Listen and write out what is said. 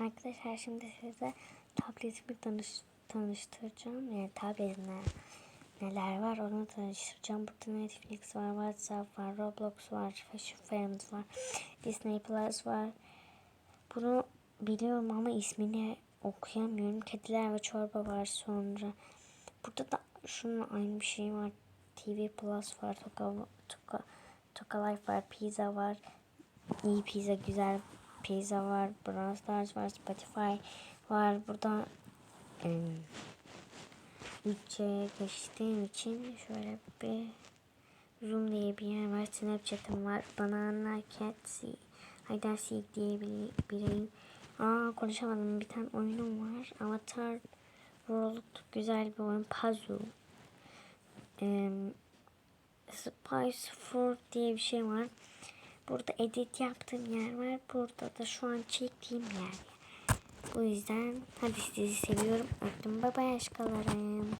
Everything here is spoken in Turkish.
Arkadaşlar şimdi size tabletimi tanış, tanıştıracağım. Yani tabletimde neler var onu tanıştıracağım. Burada Netflix var, WhatsApp var, Roblox var, Fashion Friends var, Disney Plus var. Bunu biliyorum ama ismini okuyamıyorum. Kediler ve çorba var sonra. Burada da şunun aynı bir şey var. TV Plus var, Toka, Toka, Toka Life var, Pizza var. İyi pizza, güzel pizza var. Brawl Stars var, Spotify var. Burada em, Üçe geçtiğim için şöyle bir Zoom diye bir yer var. Snapchat'ım var. Banana Cat and Seek diye bir bireyim. Aa konuşamadım. Bir tane oyunum var. Avatar World güzel bir oyun. Puzzle. Em, Spice Fruit diye bir şey var. Burada edit yaptığım yer var. Burada da şu an çektiğim yer. Bu yüzden hadi sizi seviyorum. Öptüm. Bye aşkalarım.